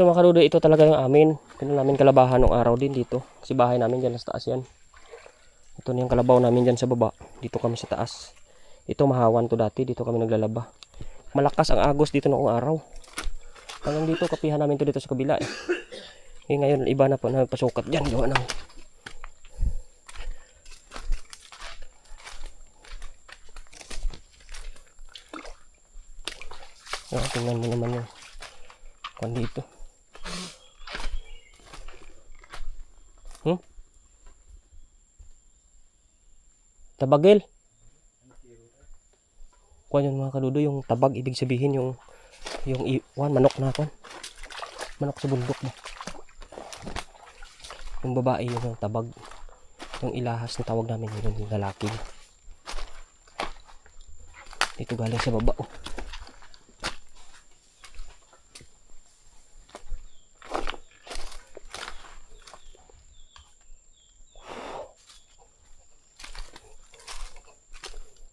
Ito mga kadudoy, ito talaga yung amin. Pino namin kalabahan ng araw din dito. Kasi bahay namin dyan sa taas yan. Ito na yung kalabaw namin dyan sa baba. Dito kami sa taas. Ito mahawan to dati. Dito kami naglalaba. Malakas ang agos dito noong araw. Hanggang dito, kapihan namin to dito sa kabila eh. Eh ngayon, iba na po na pasukat dyan. Gawa ng Ah, tingnan mo naman yung kwan dito. Hmm? Tabagil. Kwan yun mga kadudo, yung tabag, ibig sabihin yung yung i- kwan, manok na kwan. Manok sa bundok mo. Yung babae yun yung tabag. Yung ilahas na tawag namin yun yung lalaki. Dito galing sa baba oh.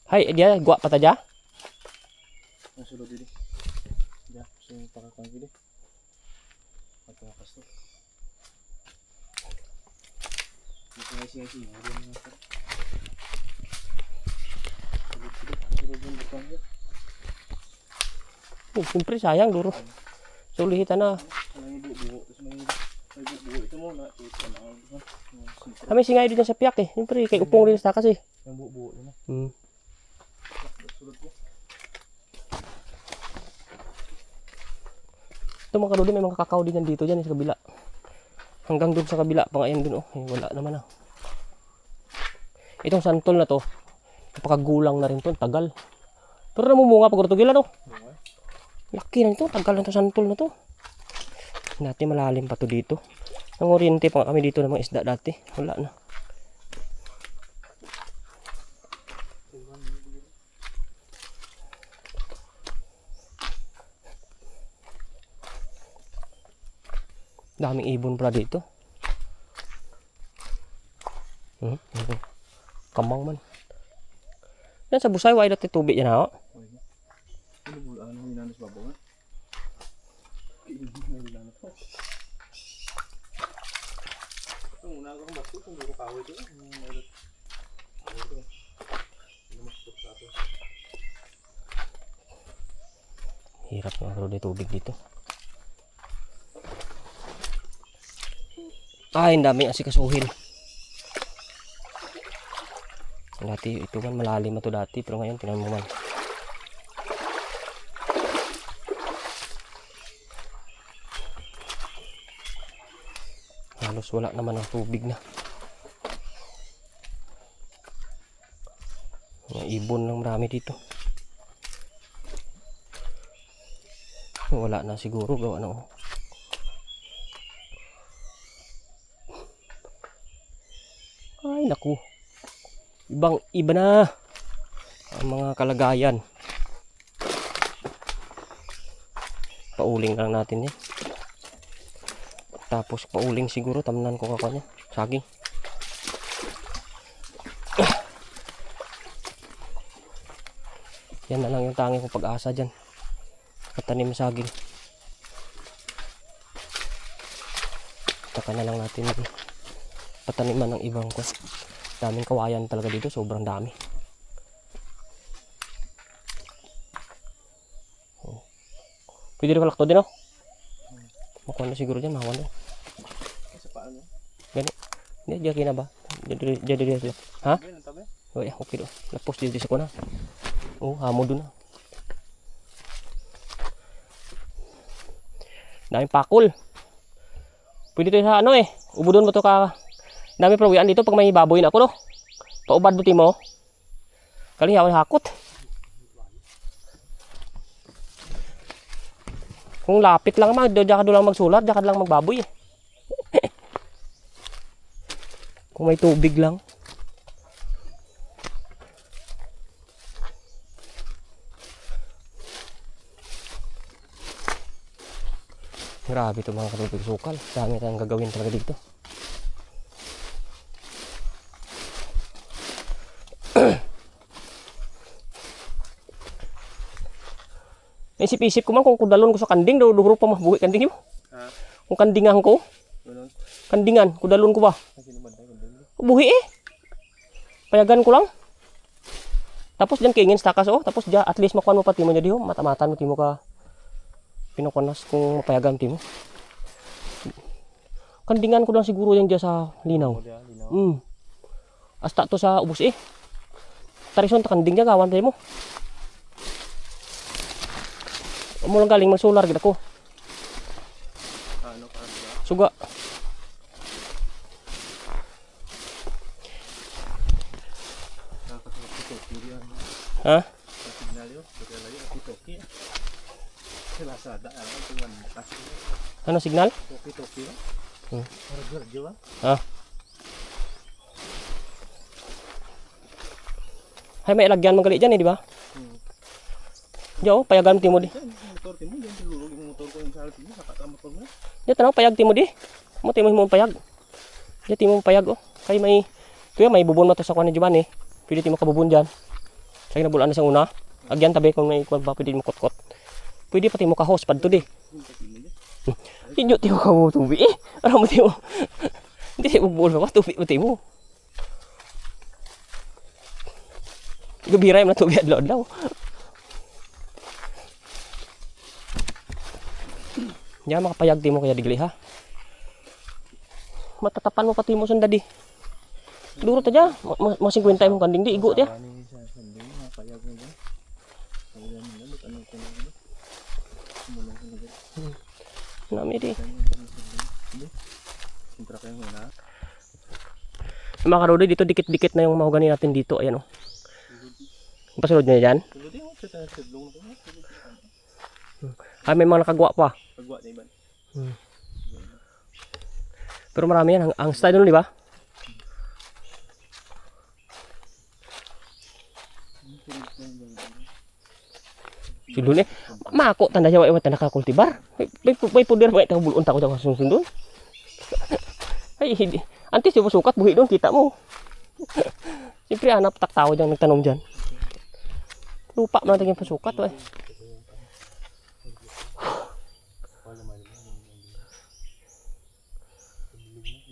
Hay, dia gua pa ta dia? Ang sulod dito. Ya, so pakakang gini. Pagkakas to. Isi isi isi. Ada yang apa? Sulod sulod. Sulod yung bukang yun. Oh, siyempre sayang duro. Sulihitan na. May buo-buo. Tapos may may buo-buo. Ito mo na. Ito na. Yung Kami singay din sa piyak eh. Siyempre kay upong rin sa takas eh. buo-buo yun. Hmm. Sulod ko. Ito mga kaluli, may mga kakao din dito dyan eh, sa kabila. Hanggang dun sa kabila, pangayan dun oh. Eh, wala naman ah. Itong santol na to, napakagulang na rin to, tagal. Pero namumunga pag ortogila no. Laki na ito, tagal na to santol na to. Dati malalim pa to dito. Nangoriente pa nga kami dito ng mga isda dati. Wala na. Daming ibon pala dito. Hmm, hmm. Kamang man. Yan sa busay, wala dati tubig yan ha. Ano buo? Ano yung nanas babaw? Hindi na to. Ito muna akong basto. Kung duro kaway ito. Kaway ito. Lumustok sa ato. Hirap na pero may tubig dito. Ay, daming asikasuhin. Dati ito man malalim na to dati pero ngayon tingnan mo man. Halos wala naman ang tubig na. Mga ibon lang marami dito. Wala na siguro gawa na oh. Naku. Ibang iba na ang mga kalagayan. Pauling lang natin yan. Tapos pauling siguro tamnan ko kako niya. Saging. Yan na lang yung tangi kong pag-asa dyan. Katanim saging. Taka na lang natin pataniman ng ibang ko. Daming kawayan talaga dito, sobrang dami. Oh. Pwede rin kalakto din, oh. Makuha na siguro dyan, mahawan na. Sa paano? Gani. Hindi, diyan kina ba? Diyan, diyan, diyan. Ha? Oh, yeah, okay do. Lapos dito sa kuna. Oh, hamo doon na. Daming pakol. Pwede to sa ano eh. Ubudon mo to ka. Dami prowian dito pag may baboy na ako no. Paubad buti mo. Kalihawan hakot. Kung lapit lang mag, diyan ka lang magsulat, diyan ka lang magbaboy. Kung may tubig lang. Grabe ito mga katubig sukal. Dami tayong gagawin talaga dito. Naisip-isip ko man kung kudalon ko sa kanding, daw duhuro pa mabuhi kanding mo. Ha? Kung kandingan ko, kandingan, kudalon ko ba? Buhi eh. Payagan ko lang. Tapos diyan kaingin takas oh. Tapos diya at least makuha mo pati mo niya diho. Matamatan mo timo ka. Pinukunas kung mapayagan timo. Kandingan ko lang siguro yan diya sa linaw. Hmm. Hasta to sa ubos eh. Tarison ta kanding niya gawan tayo mo. Amo lang galing magsolar gid ako. Ano ka diba? Suga. Nakakatawa ko toki diyan. Ha? Sa signal yun. Kasi alam yun, toki toki. Sa Lazada, alam ko tuwan. Kasi Ano signal? toki toki. Hmm. Para Giorgio ba? Ha? Hay may lagyan man gali diyan eh, di ba? Hmm. Diyo, payagan timo di. Yan, motor mo, yan tilulog yung motor ko yung sa harap mo, saka ka motor mo. Diyo tanong payag timo di. Mo timo mo payag. Diyo timo payag oh. Kay may tuya may bubon mo to sa kwan ni Giovanni. Pwede timo kabubon diyan. Kay nabulan na sa una. Agyan tabi kung may kwan ba pwede mo kot-kot. Pwede pati mo ka host pad to di. Inyo ka mo tubi eh. Aram mo timo. Hindi siya bugbol ba tubi mo timo. Gabiray mo na tubi adlaw-adlaw. Yan makapayag timo kaya digli ha. Matatapan mo pati mo sandadi. Duro ta dya. Mga 50 mo kanding di igo mo mo na dyan. Nami di. Sintra kayo muna. Mga karodi dito dikit-dikit na yung mahogani natin dito. Ayan oh. Pasunod niya dyan. Tulad Ay may mga nakagwa pa. Pagwa na iban. Pero marami yan. Ang, ang style nun di ba? Si Lune. Mako tanda siya wa tanda nakakultibar. May may, puder may tawo bulon ta ko sa sunsundon. Ay hindi. Antes yung sukat buhi doon kita mo. Siyempre hanap tak tao dyan nagtanom dyan. Lupa mo natin yung pasukat. Eh.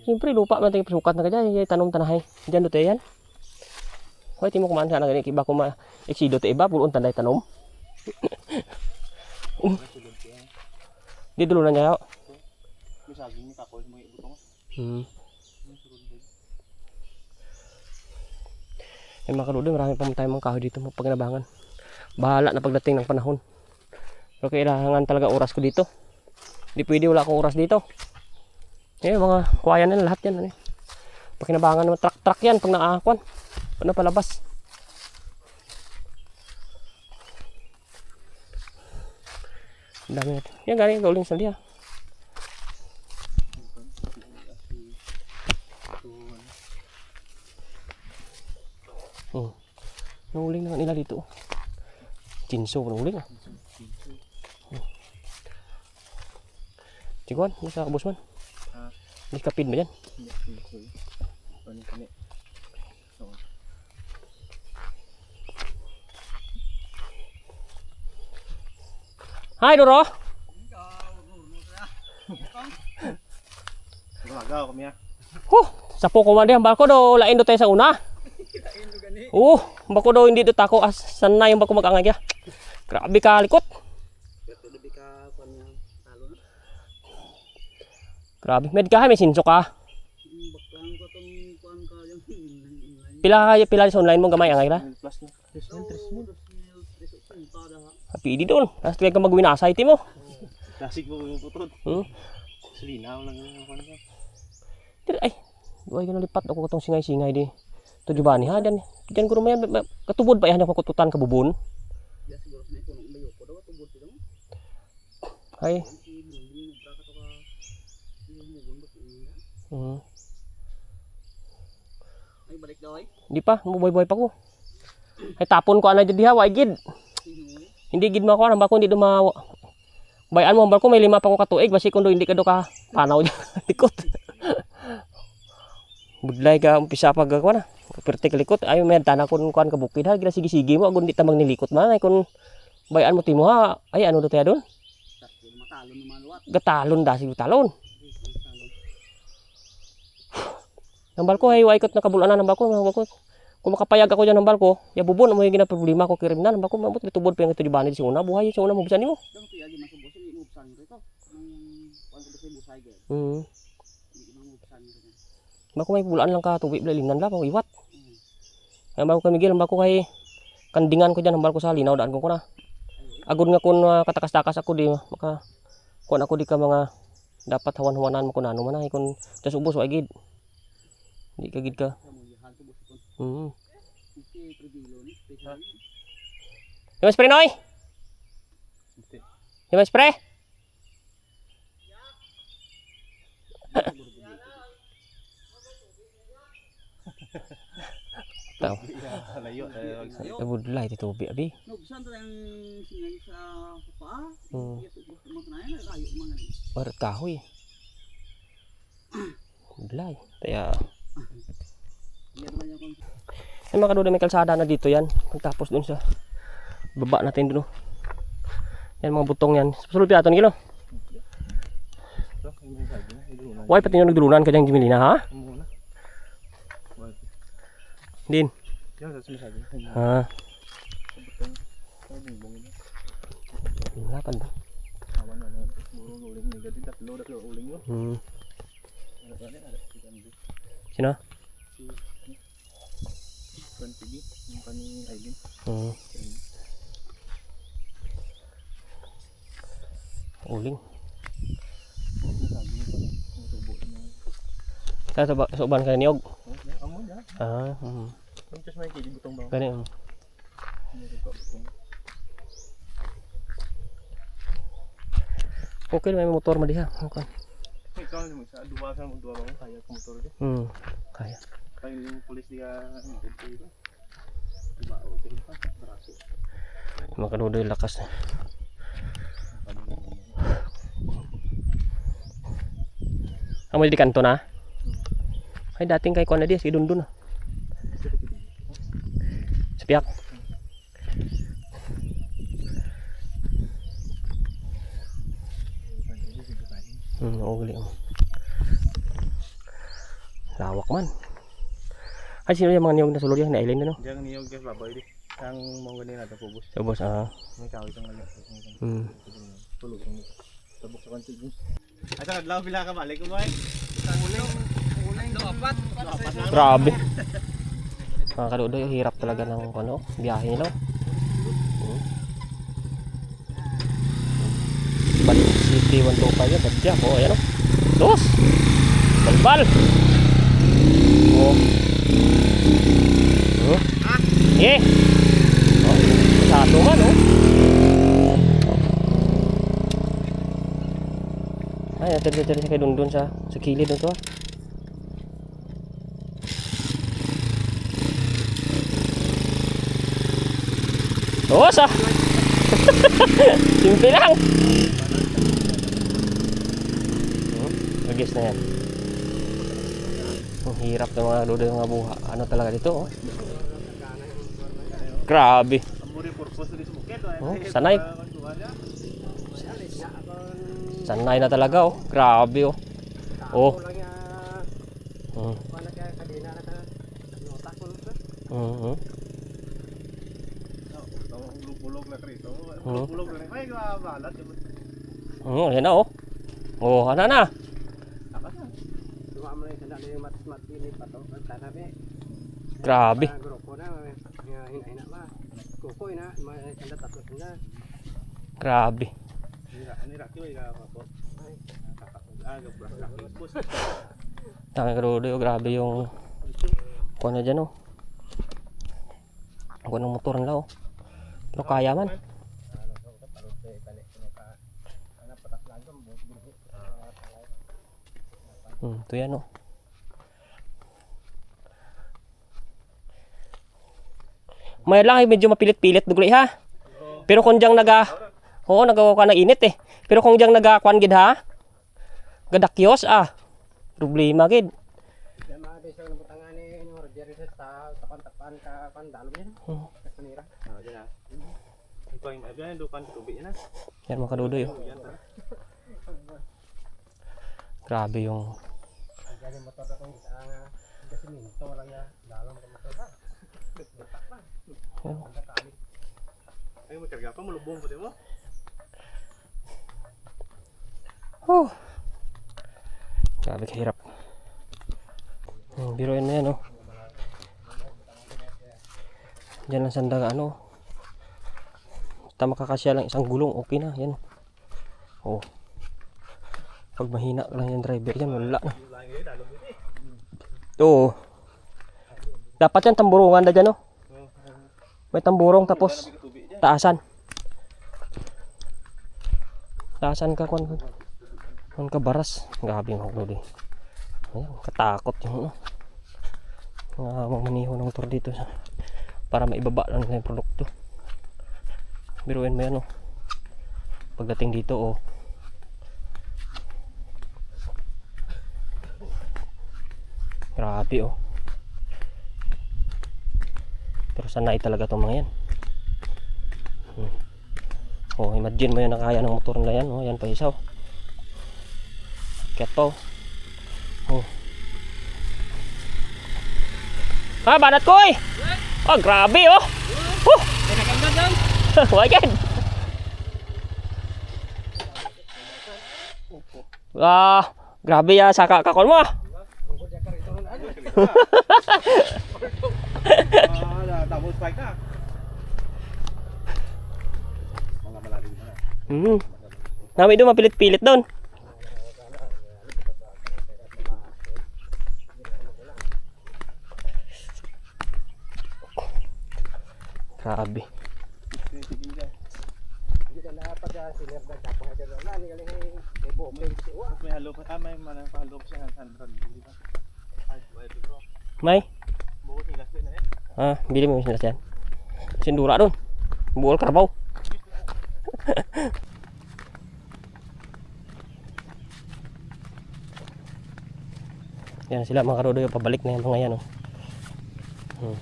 Siyempre lupa natin yung pasukat na kaya yung tanom tanahay. Dyan doon yan. Hoy, timo kumaan sana gani kiba ko ma eksido te iba pulon tanday tanom. um. Di dulu na niya. May saging ni kakoy mo ibutong. Hmm. Eh mga kaludo, marami pa tayong mga kahoy dito mapagnabangan. Bahala na pagdating ng panahon. Pero kailangan talaga oras ko dito. Hindi pwede wala akong oras dito. Eh mga kuwayan na lahat yan. Ano, eh. Pakinabangan naman truck-truck yan pag naakwan. Ano palabas. Ang dami natin. Yan galing kauling sa liya. Oh. Nahuling na nila dito. Chinso, nahuling ah. Chikuan, nasa kabos man. มักระปินเหมยันให้ตัวนี้ให้ดูหรอฮู้สับปะกวันเดียบาร์โคโดละเอนโดเตสอุนะอู้บาร์โคโดอินดิตตาโกสันนายบาร์โคมักอังไง grabe kalikot med ka ha, may sinso ka. Pila ka pila sa online mo gamay angay ra. Plus na. Plus na, tres mo. Happy di doon. Tapos kaya ka magwinasay ti mo. Klasik mo yung putod. Hmm? Salinaw lang yung ano ka. Dire ay. Duay ka na lipat ako katong singay-singay di. To Giovanni ha diyan. Diyan ko rumaya katubod pa yan ako kututan ka bubon. Ay. Hmm. Ay balik daw ay. Di pa, muboy-boy pa ko. Ay tapon ko ana diha, wa gid. Hindi gid mako nang bako hindi do ma Bayan mo barko may lima pa ko katuig basi kundo hindi ka do ka panaw diya likot. Budlay ka umpisa pag ko na. Perti ka likot ay may tana kun kuan ka bukid ha gila sige-sige mo agon di ta magnilikot man ay kun bayan mo timo ha ay ano do tayo doon. Gatalon da si. Talon. Ang balko ay waikot na kabulanan ng balko, ng balko. Kung makapayag ako dyan ng balko, ya bubon mo yung problema ko kirim na ng balko, mabot litubod pa yung ito di banid si una, buhay si una mo bisan mo. Dang tuya di masubos ni mubsan rito. Nang kuan ko sa busay gid. Hindi mo mubsan rito. Balko may bulaan lang ka tubig lalinan lang, iwat. Mm. Ang balko kay Miguel, ang balko kay kandingan ko dyan, ang balko sa linaw, daan ko ko na. Agod nga kun uh, katakas-takas ako di, maka, kun ako di ka mga dapat hawan-hawanan mo kun ano man ay kun tas ubos wa gid. Di ka gid ka. Special. Yung spray noy? Yung spray? Tao. Layo. tayo. Nabudlay ti tubi abi. Nubsan to ang singay sa rayo mga kaduda may kalsada na dito yan. Pagtapos dun sa baba natin dun. oh. Yan mga butong yan. Sulpi aton gilo. Ito, yung sabi na, hindi muna. Why pati yung nagdulunan ka dyan Jimilina ha? Yung muna. Din. Ha. Lapan ba? Na. Hmm. Sino? Hmm. Uling. Sa soba, soban ka niog. Ah. Hmm. Kani. Okay, may motor mo diha. Ikaw naman sa duwa sa mo duwa mo kaya ka motor di. Hmm. Kaya. Kaya yung pulis diya dito dito. Diba, okay pa sa braso. Mga kaduda yung lakas na. Amoy di kanto na. Ay dating kay kuan na di si Dundun. ah. Sa piyak. Hmm, oo gali. Oh. Lawak man. Ay sino yung mga niyog na sulod yan na island na no? Diyan niyog guys baboy di. Ang mga ganyan natin kubos. Sa boss ah. May kawit ang ngayon. Hmm. Tulog ang tabok sa kantig. Asa kadlaw pila ka balik ko boy. Uling. Uling do apat. Grabe. Mga kadudo, yung hirap talaga ng ano, biyahe nila. Hmm. Balik City 125 yan, badya po, ayan o. Dos! Balbal! Oh. Oh. Yeah. Oh, masyado man, oh. Ay, natin-natin siya kay Dundun sa, sa kilid na to, ah. Dos ah. Simple lang. Oh, Agis na yan. Hirap ng mga ludo ng buha. Ano talaga dito oh. Grabe. Oh, sanay. Sanay na talaga oh. Grabe oh. Oh. Mm. Mhm. Bulog na krito. Oo. Balat. Oh, yan na oh. Oh, ano na? Na. Mo lang sandali yung pato kan tanabe. Grabe. Grupo na hina-hina ba. Kuko ina sanda tatlo sanda. Grabe. Na. Bus. Dami karudo oh. Grabe yung kuha na dyan oh. Kuha ng motor nila oh. Pero kaya man. Hmm, ito yan oh. May lang ay medyo mapilit-pilit dugli ha. Pero kung diyang naga Oo, nagawa ka ng init eh. Pero kung diyang naga kwan gid ha. Gadakyos ah. Problema gid. Yan. Mga kadudoy oh. Ta. Grabe yung na ha. Ay, magkarga pa, malubong po mo. Oh. Grabe kahirap. Hmm, biruin mo yan, oh. Diyan lang sandaga, ano. Basta makakasya lang isang gulong, okay na, yan. Oh. Pag mahina lang yung driver yan, wala na. Oo. Dapat yan tamburungan na dyan, oh. May tamburong tapos taasan. Taasan ka kung kung ka baras. Grabe yung din. Ayan, katakot yung ano. Nga mamaniho ng motor dito sa para maibaba lang yung produkto. Biruin mo yan oh. Pagdating dito oh. Grabe oh. Pero sanay talaga itong mga yan. Hmm. Oh, imagine mo yan na kaya ng motor na yan. Oh, yan pa isa oh. Kaya to. Oh. Ah, banat ko eh. Oh, grabe oh. Oh. Wajan. Ah, grabe ya sa kakakon mo ah. Ah, double spike na. Mga malalim na. Hmm. Nami doon mapilit-pilit doon. Grabe. Hindi may halo pa, ah, may pa siya ng 100. Di ba? May? Ah, bili mo yung sinasyan. Sindura doon. Buol karabaw. yan sila mga karodo yung pabalik na yung mga yan oh. Hmm.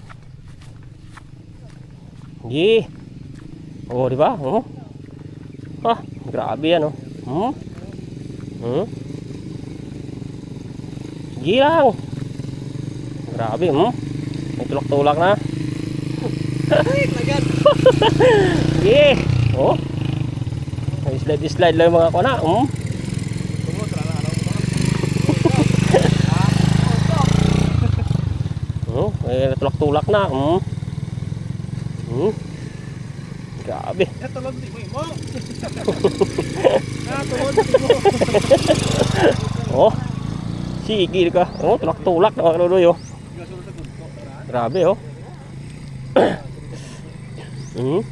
Gi. Oh, di ba? Oh. Ah, grabe yan oh. Hmm. Hmm. Gi lang. Grabe, hmm. May tulak-tulak na. Sige. Oh. May slide slide lang mga kuna. Um. Oh, may tulak-tulak na. Um. Hmm. Grabe. Eh, tulog di mo mo. Ah, tulog di mo. Oh. Sige ka. Oh, tulak-tulak na mga kaluloy oh. Gasulod sa gunto. Grabe oh. hmm.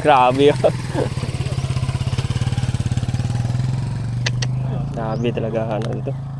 Grabe oh. Grabe talaga ano dito.